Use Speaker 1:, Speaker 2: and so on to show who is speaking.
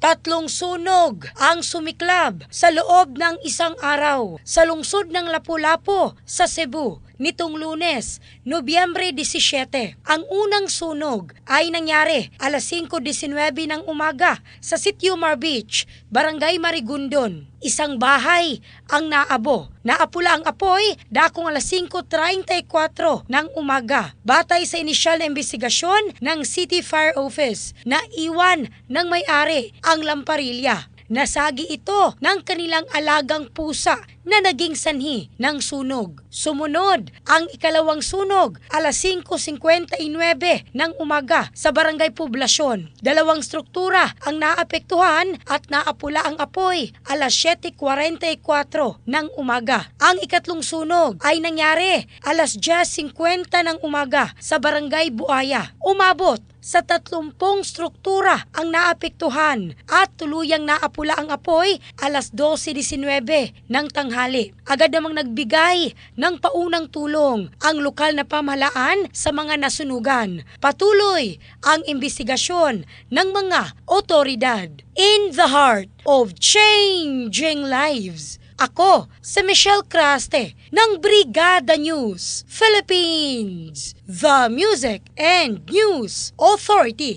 Speaker 1: Tatlong sunog ang sumiklab sa loob ng isang araw sa lungsod ng Lapu-Lapu sa Cebu nitong lunes, Nobyembre 17. Ang unang sunog ay nangyari alas 5.19 ng umaga sa Sitio Mar Beach, Barangay Marigundon. Isang bahay ang naabo. Naapula ang apoy dakong alas 5.34 ng umaga. Batay sa inisyal na investigasyon ng City Fire Office na iwan ng may-ari ang lamparilya. Nasagi ito ng kanilang alagang pusa na naging sanhi ng sunog. Sumunod ang ikalawang sunog alas 5.59 ng umaga sa Barangay Poblasyon. Dalawang struktura ang naapektuhan at naapula ang apoy alas 7.44 ng umaga. Ang ikatlong sunog ay nangyari alas 10.50 ng umaga sa Barangay Buaya. Umabot sa 30 struktura ang naapektuhan at tuluyang naapula ang apoy alas 12.19 ng tanghali. Agad namang nagbigay ng paunang tulong ang lokal na pamahalaan sa mga nasunugan. Patuloy ang investigasyon ng mga otoridad. In the heart of changing lives. Ako, si Michelle Craste ng Brigada News Philippines, The Music and News Authority.